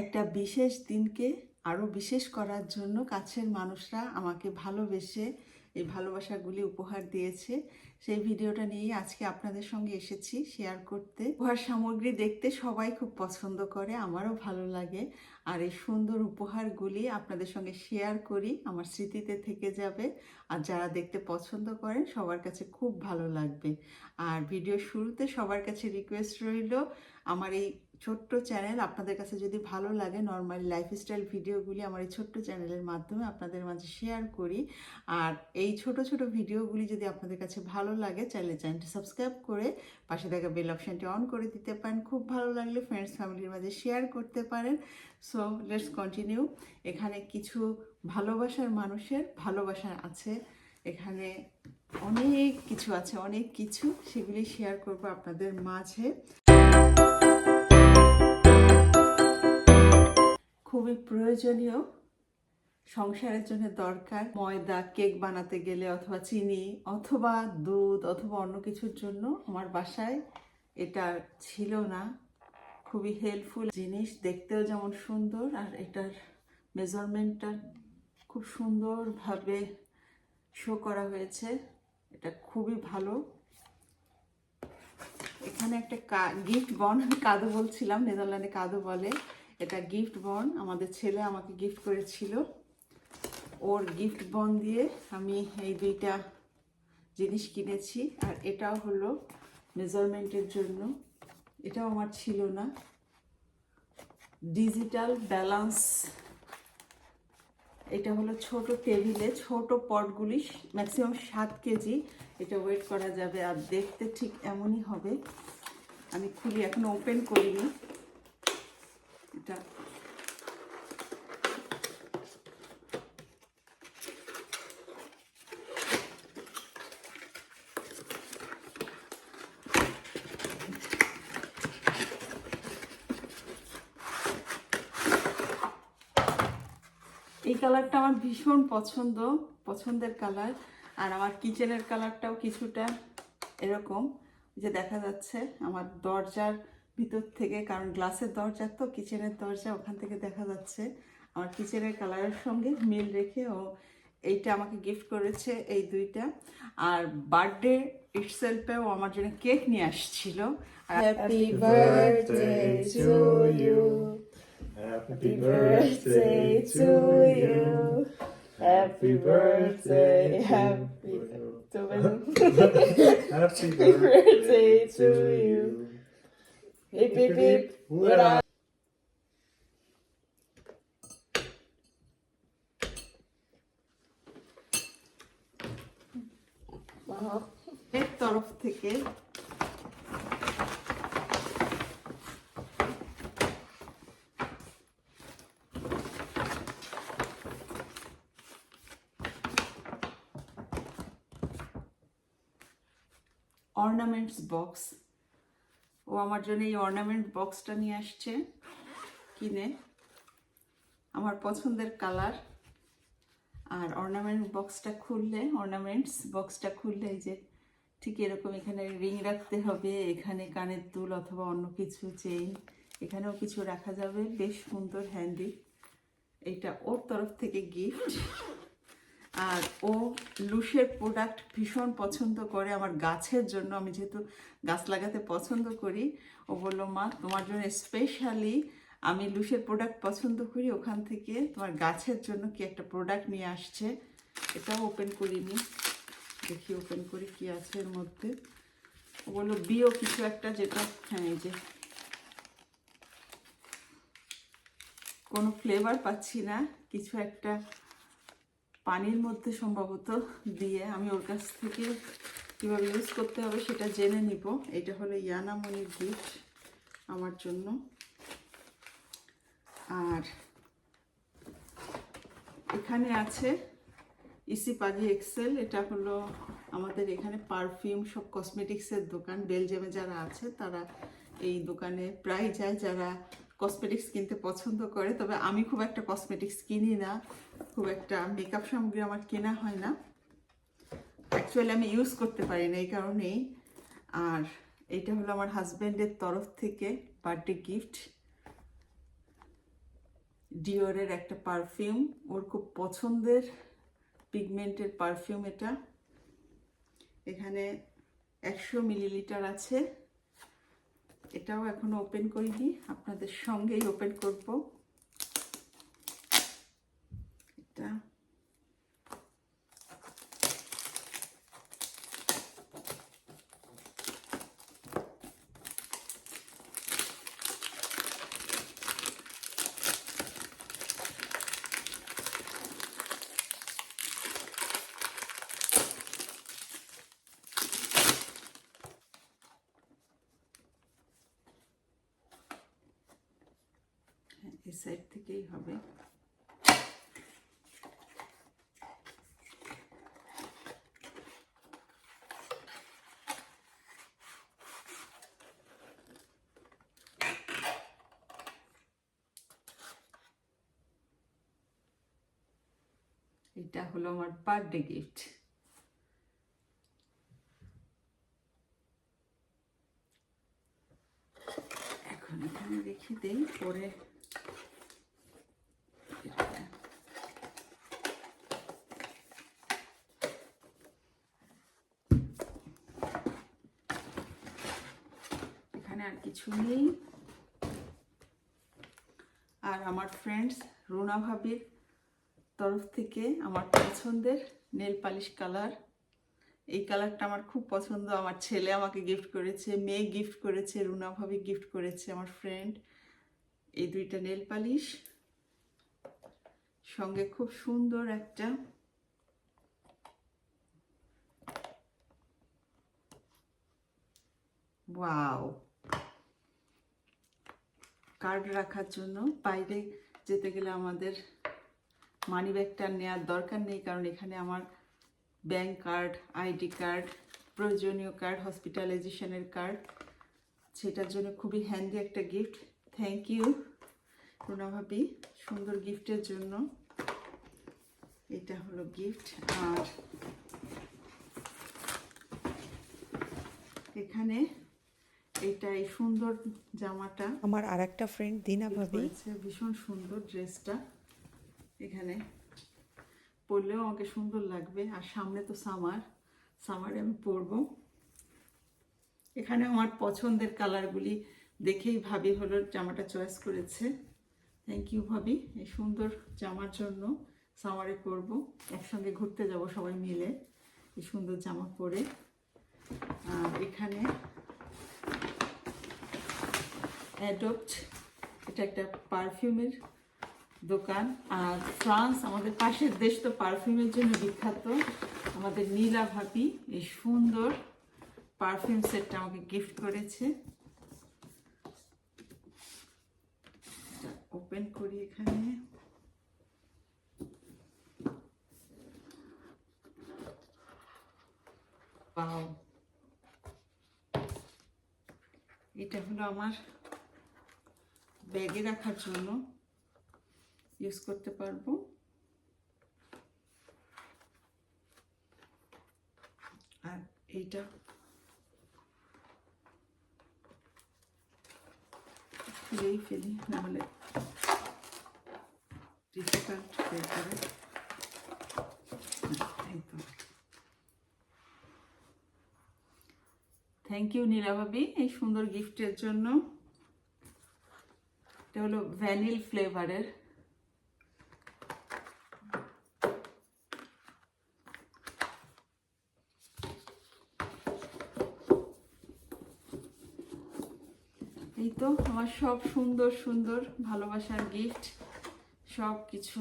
একটা বিশেষ দিনকে আরও বিশেষ করার জন্য কাছের মানুষরা আমাকে ভালোবেসে এই ভালোবাসাগুলি উপহার দিয়েছে। সেই ভিডিওটা নিয়েই আজকে আপনাদের সঙ্গে এসেছি শেয়ার করতে। উপহার সামগ্রী দেখতে সবাই খুব পছন্দ করে, আমারও ভালো লাগে। আর এই সুন্দর উপহারগুলি আপনাদের সঙ্গে শেয়ার করি, আমার স্মৃতিতে থেকে যাবে। আর যারা দেখতে পছন্দ করেন, সবার কাছে খুব ভালো লাগবে। আর ভিডিও শুরুতে সবার কাছে রিকোয়েস্ট রইল, আমার এই ছোট্ট চ্যানেল আপনাদের কাছে যদি ভালো লাগে নর্মাল লাইফস্টাইল ভিডিওগুলি আমার এই ছোট্ট চ্যানেলের মাধ্যমে আপনাদের মাঝে শেয়ার করি। আর এই ছোট ছোট ভিডিওগুলি যদি আপনাদের কাছে ভালো লাগে চাইলে চ্যানেলটি সাবস্ক্রাইব করে পাশে থাকা বেল অপশানটি অন করে দিতে পারেন। খুব ভালো লাগলে ফ্রেন্ডস ফ্যামিলির মাঝে শেয়ার করতে পারেন। সো লেটস কন্টিনিউ এখানে কিছু ভালোবাসার মানুষের ভালোবাসা আছে। এখানে অনেক কিছু আছে, অনেক কিছু সেগুলি শেয়ার করব আপনাদের মাঝে। খুবই প্রয়োজনীয়। সংসারের জন্য দরকার। ময়দা, কেক বানাতে গেলে অথবা চিনি, অথবা দুধ, অথবা অন্য কিছুর জন্য আমার বাসায় এটা ছিল না। খুবই হেল্পফুল জিনিস। দেখতেও যেমন সুন্দর আর এটার মেজারমেন্টটা খুব সুন্দরভাবে শো করা হয়েছে। এটা খুবই ভালো। এখানে একটা গিফট বন কাদু বলছিলাম নেদারল্যান্ডে কাদু বলে। এটা গিফট বন আমাদের ছেলে আমাকে গিফট করেছিল। ওর গিফট বন দিয়ে আমি এই দুইটা জিনিস কিনেছি। আর এটাও হলো মেজারমেন্টের জন্য। এটাও আমার ছিল না। ডিজিটাল ব্যালান্স এটা হলো ছোট টেবিলে ছোট পটগুলি ম্যাক্সিমাম সাত কেজি। এটা ওয়েট করা যাবে। আর দেখতে ঠিক এমনই হবে। আমি খুলি, এখনও ওপেন করিনি। এটা এই কালারটা আমার ভীষণ পছন্দ, পছন্দের কালার। আর আমার কিচেনের কালারটাও কিছুটা এরকম। যে দেখা যাচ্ছে, আমার দরজার ভিতর থেকে কারণ গ্লাসের দরজা তো কিচেনের দরজা ওখান থেকে দেখা যাচ্ছে। আমার কিচেনের কালারের সঙ্গে মিল রেখে ও এইটা আমাকে গিফট করেছে এই দুইটা। আর বার্থডে ইটসেলফেও আমার জন্য কেক নিয়ে আসছিল। Happy birthday to you. Happy birthday to you. Happy birthday, happy Happy birthday to you. Hip hip hip, hurrah. এর তরফ থেকে অর্নামেন্টস বক্স ও আমার জন্য এই অর্নামেন্ট বক্সটা নিয়ে আসছে। কিনে। আমার পছন্দের কালার আর অর্নামেন্ট বক্সটা খুললে অর্নামেন্টস বক্সটা খুললে এই যে ঠিক এরকম এখানে রিং রাখতে হবে, এখানে কানের দুল অথবা অন্য কিছু চেইন এখানেও কিছু রাখা যাবে। বেশ সুন্দর হ্যান্ডি এটা ওর তরফ থেকে গিফট আর ও লুসের প্রোডাক্ট ভীষণ পছন্দ করে আমার গাছের জন্য। আমি যেহেতু গাছ লাগাতে পছন্দ করি, ও বলল, মা, তোমার জন্য স্পেশালি আমি লুসের প্রোডাক্ট পছন্দ করি, ওখান থেকে তোমার গাছের জন্য কি একটা প্রোডাক্ট নিয়ে আসছে, এটাও ওপেন করিনি। দেখি ওপেন করি কি আছে এর মধ্যে। ও বলল বিও কিছু একটা যেটা হ্যাঁ এই যে। কোনো ফ্লেভার পাচ্ছি না, কিছু একটা পানির মধ্যে সম্ভবত দিয়ে আমি ওর কাছ থেকে কীভাবে ইউজ করতে হবে সেটা জেনে নিব। এটা হলো ইয়ানামনির গিফট আমার জন্য। আর এখানে আছে ইসি পাজি এক্সেল, এটা হলো আমাদের এখানে পারফিউম, সব কসমেটিক্সের দোকান। বেলজিয়ামে যারা আছে তারা এই দোকানে প্রায় যায়, যারা কসমেটিক্স কিনতে পছন্দ করে, তবে আমি খুব একটা কসমেটিক্স কিনি না। খুব একটা মেকআপ সামগ্রী আমার কেনা হয় না। অ্যাকচুয়ালি আমি ইউজ করতে পারি না এই কারণেই। আর এটা হলো আমার হাজব্যান্ডের তরফ থেকে বার্থডে গিফট ডিওরের একটা পারফিউম ওর খুব পছন্দের পিগমেন্টের পারফিউম এটা। এখানে একশো মিলিলিটার আছে। এটাও এখনও ওপেন করিনি আপনাদের সঙ্গেই ওপেন করব। এটা হ্যাঁ, এই সাইড থেকেই হবে। এটা হলো আমার বার্থডে গিফট এখন এখানে রেখে দেই পরে এখানে আর কিছু নেই। আর আমার ফ্রেন্ডস রুনা ভাবির তরফ থেকে আমার পছন্দের নেল পালিশ কালার এই কালারটা আমার খুব পছন্দ। আমার ছেলে আমাকে গিফট করেছে, মেয়ে গিফট করেছে, রুনা ভাবি গিফট করেছে আমার ফ্রেন্ড এই দুইটা নেল পালিশ সঙ্গে খুব সুন্দর একটা ওয়াও কার্ড রাখার জন্য। বাইরে যেতে গেলে আমাদের মানি ব্যাগটা নেওয়ার দরকার নেই, কারণ এখানে আমার ব্যাংক কার্ড আইডি কার্ড প্রয়োজনীয় কার্ড হসপিটালাইজেশনের কার্ড সেটার জন্য খুবই হ্যান্ডি একটা গিফট থ্যাংক ইউ রুনা ভাবি, সুন্দর গিফটের জন্য। এটা হলো গিফট আর এখানে এটা এই সুন্দর জামাটা। আমার আর একটা ফ্রেন্ড দিনা ভাবি। ভীষণ সুন্দর ড্রেসটা। এখানে পরলেও আমাকে সুন্দর লাগবে আর সামনে তো সামার। সামারে আমি পরবো। এখানে আমার পছন্দের কালারগুলি দেখেই ভাবি হলো জামাটা চয়েস করেছে। থ্যাংক ইউ ভাবি এই সুন্দর জামার জন্য সামারে পরবো। একসঙ্গে ঘুরতে যাব সবাই মিলে এই সুন্দর জামা পরে। আর এখানে অ্যাডপ্ট এটা একটা পারফিউমের দোকান। আর ফ্রান্স আমাদের পাশের দেশ তো পারফিউমের জন্য বিখ্যাত। আমাদের নীলা ভাবি এই সুন্দর পারফিউম সেটটা আমাকে গিফট করেছে। ওপেন করি এখানে। এটা হলো আমার ব্যাগে রাখার জন্য ইউজ করতে পারব। আর এইটা খুলেই ফেলি, নাহলে থ্যাংক ইউ নীলাভাবি, এই সুন্দর গিফটের জন্য। এটা হলো ভ্যানিল ফ্লেভারের। এই তো আমার সব সুন্দর সুন্দর ভালোবাসার গিফট সব কিছু